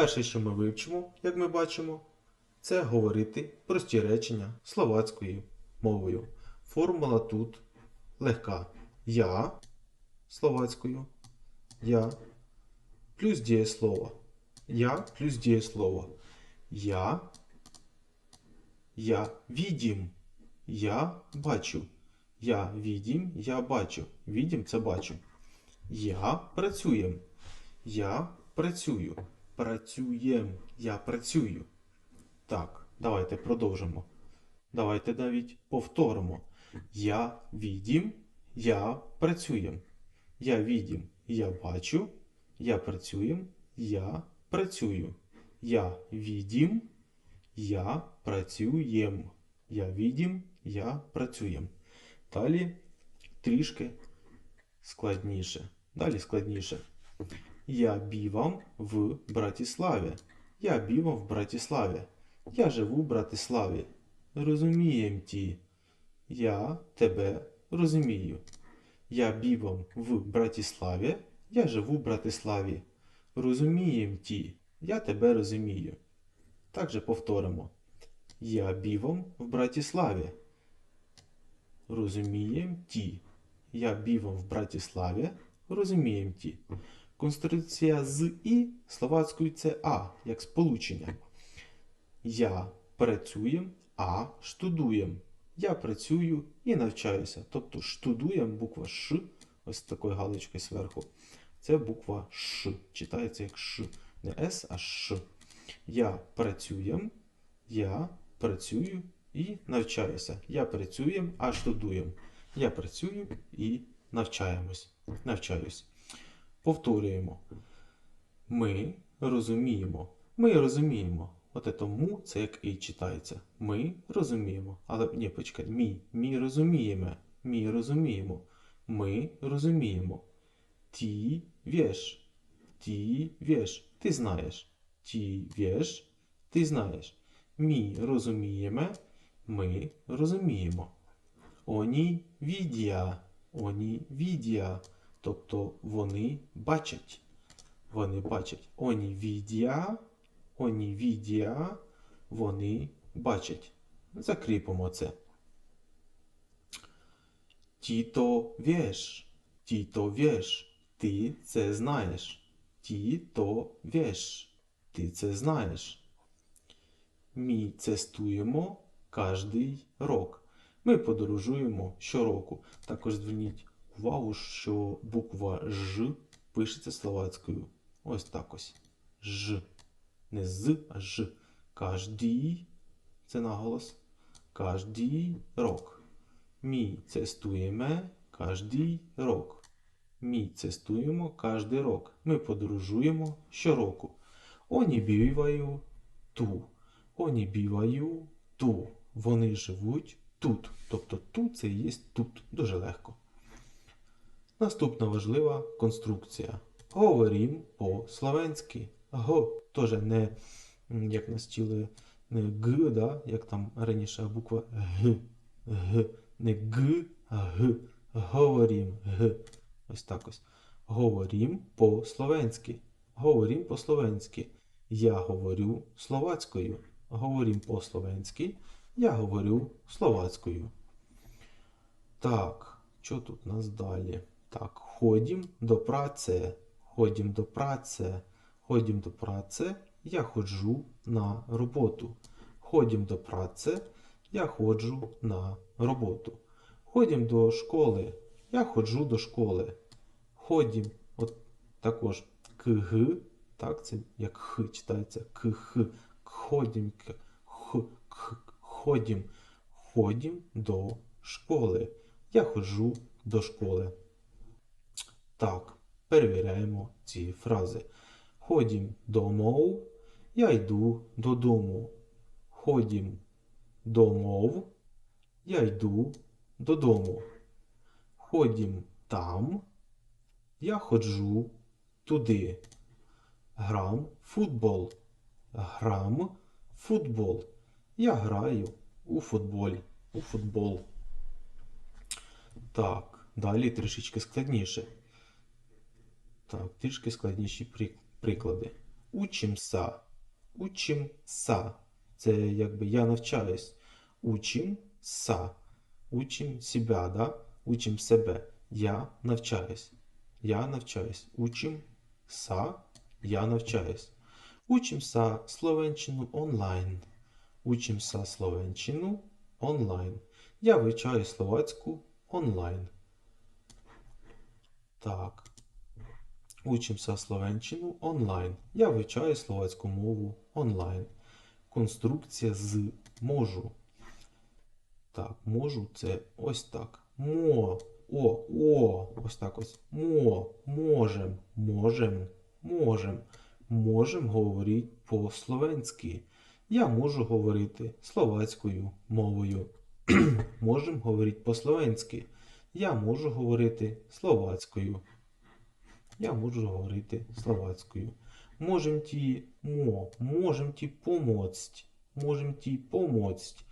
Перше, що ми вивчимо, як ми бачимо, це говорити прості речення словацькою мовою. Формула тут легка. Я словацькою. Я плюс дієслово. Я плюс дієслово. Я. Я відім. Я бачу. Я відім, я бачу. Відім це бачу. Я працюєм. Я працюю. Працюєм. Я працюю. Так, давайте продовжимо. Давайте навіть повторимо. Я відім, я працюєм. Я відім, я бачу. Я працюєм, я працюю. Я відім, я працюєм. Я відім, я працюєм. Далі трішки складніше. Далі складніше. Я бівам в Братиславі. Я бівам в Братиславі. Я живу в Братиславі. Розумієм ті. Я тебе розумію. Я бівам в Братиславі. Я живу в Братиславі. Розумієм ті. Я тебе розумію. Також повторимо. Я бівам в Братиславі. Розумієм ті. Я бівам в Братиславі. Розумієм ті. Конструкція з і словацькою це а, як сполучення. Я працюєм, а штудуєм. Я працюю і навчаюся. Тобто штудуєм буква Ш, ось такою галочкою зверху. Це буква Ш. Читається як Ш. Не С, а Ш. Я працюєм, я працюю і навчаюся. Я працюєм, а штудуєм. Я працюю і навчаємось. Навчаюсь. Повторюємо. Ми розуміємо. Ми розуміємо. От це му, це як і читається. Ми розуміємо. Але ні, почекай, мі. Мі розуміємо. Мі розуміємо. Ми розуміємо. Ті вєш. Ті вєш. Ти знаєш. Ті вєш. Ти знаєш. Мі розуміємо. Ми розуміємо. Оні відія. Оні відія. Тобто вони бачать. Вони бачать. Оні відія. Оні відія. Вони бачать. Закріпимо це. Тіто вєш. Тіто вєш. Ти це знаєш. Тіто вєш. Ти це знаєш. Ми цестуємо кожний рок. Ми подорожуємо щороку. Також зверніть увагу, що буква Ж пишеться словацькою. Ось так ось. Ж. Не з, а Ж. Кождий. Це наголос. Кождий рок. Ми цестуємо кожний рок. Ми цестуємо кожний рок. Ми подорожуємо щороку. Оні біваю ту. Оні біваю ту. Вони живуть тут. Тобто тут це і є тут. Дуже легко. Наступна важлива конструкція. Говорім по-словенськи. Го теж не як нас вчили, не г, да? як там раніше буква г. г. Не г, а г. Говорім г. Ось так ось. Говорім по-словенськи. Говорім по-словенськи. Я говорю словацькою. Говорім по-словенськи. Я говорю словацькою. Так, що тут у нас далі? Так, ходім до праці. Ходім до праці. Ходім до праці. Я ходжу на роботу. Ходім до праці. Я ходжу на роботу. Ходім до школи. Я ходжу до школи. Ходім, от також кг, так, це як х читається кх. Ходім, к- х, ходім, ходім до школи. Я ходжу до школи. Так, перевіряємо ці фрази. Ходім домов, я йду додому. Ходім домов, я йду додому. Ходім там, я ходжу туди. Грам футбол. Грам футбол. Я граю у футболь. У футбол. Так, далі трішечки складніше. Так, трішки складніші приклади. учимся. Учимся. Це якби я навчаюсь. Учимся. Учим себя, да? Учим себе. Я навчаюсь. Я навчаюсь. Учим са. Я навчаюсь. Учимся словенщину онлайн. Учимся словенщину онлайн. Я вивчаю словацьку онлайн. Так. Учимся словенщину онлайн. Я вивчаю словацьку мову онлайн. Конструкція з можу. Так, можу це ось так. Мо. О, о, ось так ось. Мо, можем, можем, можем. Можем говорити по-словенськи. Я можу говорити словацькою мовою. Можем говорити по-словенськи. Я можу говорити словацькою. Я можу говорити словацькою. Можем ті мо, можем ті помоцть. Можем ті помоцть.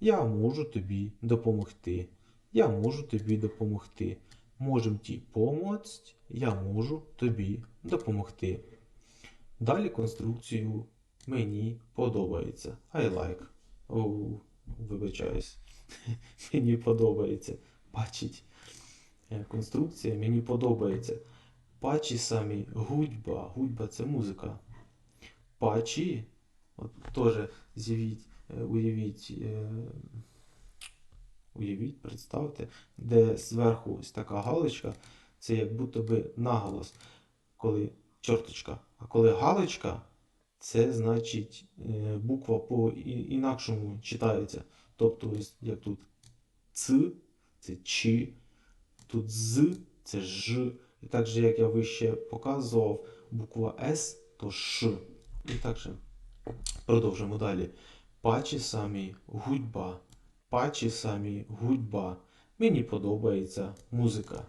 Я можу тобі допомогти. Я можу тобі допомогти. Можем ті помоцть. Я можу тобі допомогти. Далі конструкцію мені подобається. I like. Оу, вибачаюсь. Мені подобається. Бачить. Е, Конструкція мені подобається. Пачі самі гудьба. Гудьба це музика. Пачі. От теж з'явіть, е, уявіть, е, уявіть, представте, де зверху ось така галочка, це як будто би наголос, коли чорточка. А коли галочка, це значить е, буква по інакшому читається. Тобто, ось як тут ц, це чи, тут з, це ж. І так же, як я вище показував, буква С, то Ш. І так же продовжимо далі. Пачі самі гудьба. Пачі самі гудьба. Мені подобається музика.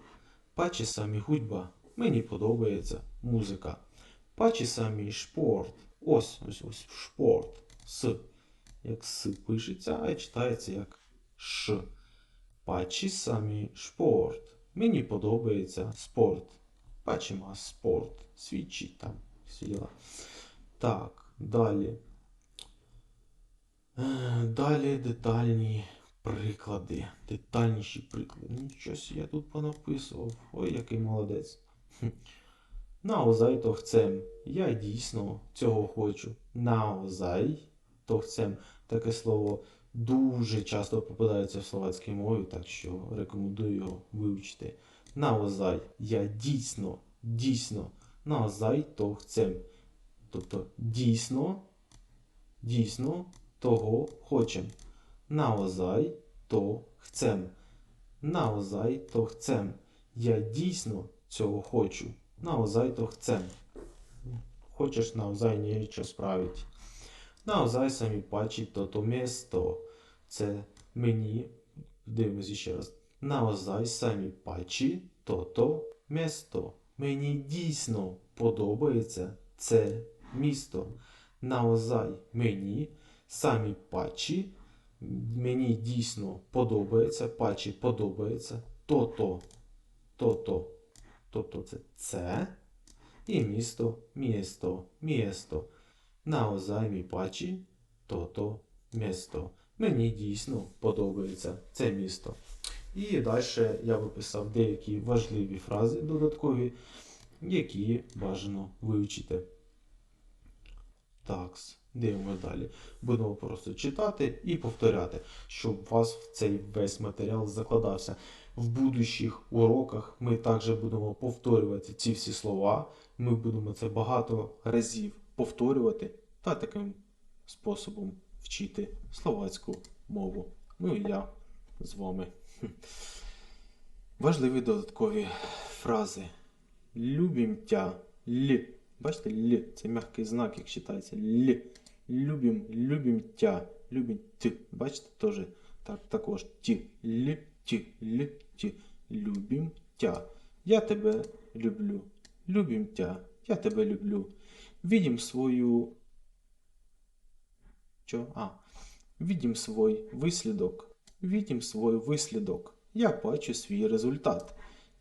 Пачі самі гудьба. Мені подобається музика. Пачі самі шпорт. Ось, ось, ось шпорт. С. Як С пишеться, а читається як Ш. Пачі самі шпорт. Мені подобається спорт. Бачимо спорт. Свідчить там. Всі діла. Так, далі. Е, Далі детальні приклади. Детальніші приклади. Собі я тут понаписував. Ой, який молодець. Наозай то хцем. Я дійсно цього хочу. Наозай то хцем. Таке слово дуже часто попадається в словацькій мові, так що рекомендую його вивчити. Наозай. Я дійсно, дійсно. Наозай то хцем. Тобто дійсно, дійсно того хочем. Наозай то хцем. Наозай то хцем. Я дійсно цього хочу. Наозай то хцем. Хочеш наозай нічого справить. Наозай самі пачить то то місто. Це мені. Дивимося ще раз. Наозай самі пачі то то місто. Мені дійсно подобається це місто. Наозай мені самі пачі. Мені дійсно подобається, пачі подобається. То-то, то-то. Тобто це це. І місто, місто, місто. Наозай мі пачі, то-то місто. Мені дійсно подобається це місто. І далі я виписав деякі важливі фрази додаткові, які бажано вивчити. Так, дивимося далі. Будемо просто читати і повторяти, щоб у вас в цей весь матеріал закладався. В будущих уроках ми також будемо повторювати ці всі слова. Ми будемо це багато разів повторювати та таким способом вчити словацьку мову. Ну і я з вами. Важливі додаткові фрази. Любім тя. Л. Бачите, Л. Це м'який знак, як читається. Л. Любім, любім тя. Любім т. Бачите, теж так, також ті. Л. Ті. Л. Ті. Любім тя. Я тебе люблю. Любім тя. Я тебе люблю. Видим свою. Що? А. Видим свой вислідок. Видим свой вислідок. Я бачу свій результат.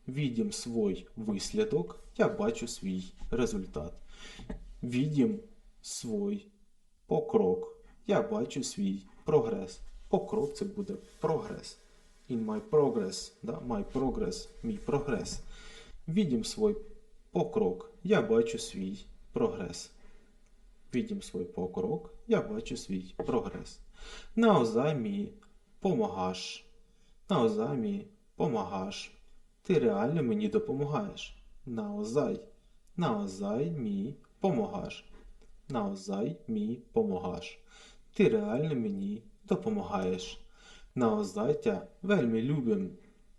Видим свой вислідок. Я бачу свій результат. Відім свій покрок. Я бачу свій прогрес. Покрок це буде прогрес. In my progress. Да? My progress. Мій прогрес. Відім свій покрок. Я бачу свій прогрес. Відім свій покрок. Я бачу свій прогрес. Наозай мій помагаш. Наозай мій помагаш. Ти реально мені допомагаєш. Наозай. Наозай мій помагаш. Наозай мій помагаш. Ти реально мені допомагаєш. Наозай тя вельми любим.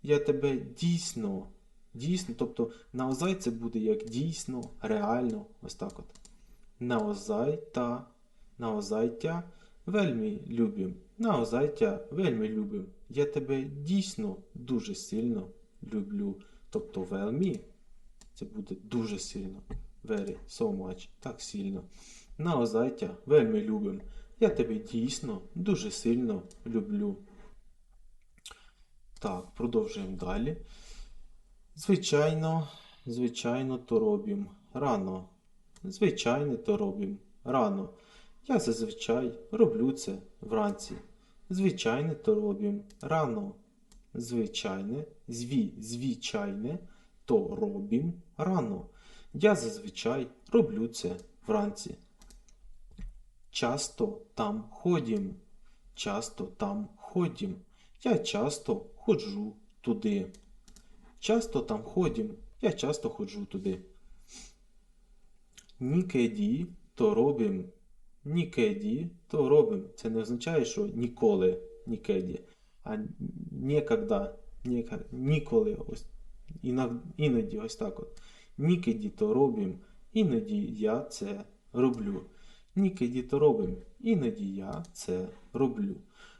Я тебе дійсно, дійсно, тобто наозай це буде як дійсно, реально, ось так от. Наозай та, наозай тя вельми любим. Наозай тя вельми любим. Я тебе дійсно дуже сильно люблю. Тобто вельми це буде дуже сильно. Very, so much, так сильно. Наозай тя вельми любим. Я тебе дійсно дуже сильно люблю. Так, продовжуємо далі. Звичайно, звичайно, то робім рано. Звичайно, то робім рано. Я зазвичай роблю це вранці. Звичайне то робім рано. Звичайне, зві, звичайне, то робім рано. Я зазвичай роблю це вранці. Часто там ходім. Часто там ходім. Я часто ходжу туди. Часто там ходім. Я часто ходжу туди. Нікеді то робим. Нікеді то робим. Це не означає, що ніколи нікеді, а нікогда, ніколи, ось, іноді ось так от. Нікеді то робим, іноді я це роблю. Нікеді то робим, іноді я це роблю.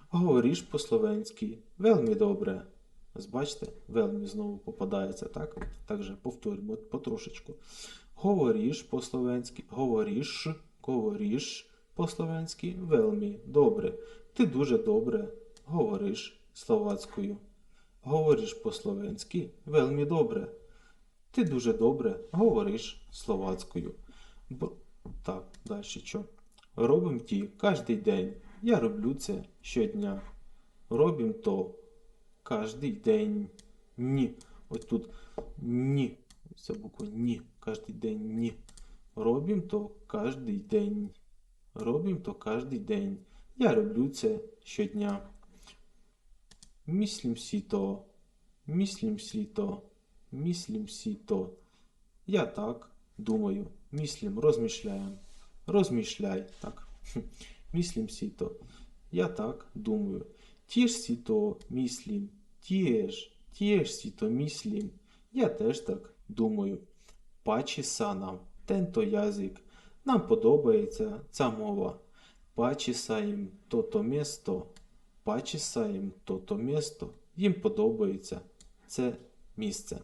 Говориш по-словенськи вельми добре. Ось бачите, вельми знову попадається, так? Так же повторюємо потрошечку. Говориш по-словенськи, говориш, говориш по-словенськи вельми добре. Ти дуже добре говориш словацькою. Говориш по-словенськи вельми добре. Ти дуже добре говориш словацькою. Б... Так, далі що? Робим ті кожний день. Я роблю це щодня. Робім то кожний день. Ні. Ось тут ні. Ця буква ні. Кожний день ні. Робім то кожний день. Робім то кожний день. Я роблю це щодня. Мислім сі то. Мислім сі то. Мислім сі то. Я так думаю. Мислім, розмішляємо. Розмішляй. Так. Мислім сі то. Я так думаю. Ті сі то мислім. Ті ж, сі то мислім. Я теж так думаю. Пачіса нам, тенто язик. Нам подобається ця мова. Пачісаєм то-то місто. Пачісаєм то-то місто. Їм подобається це місце.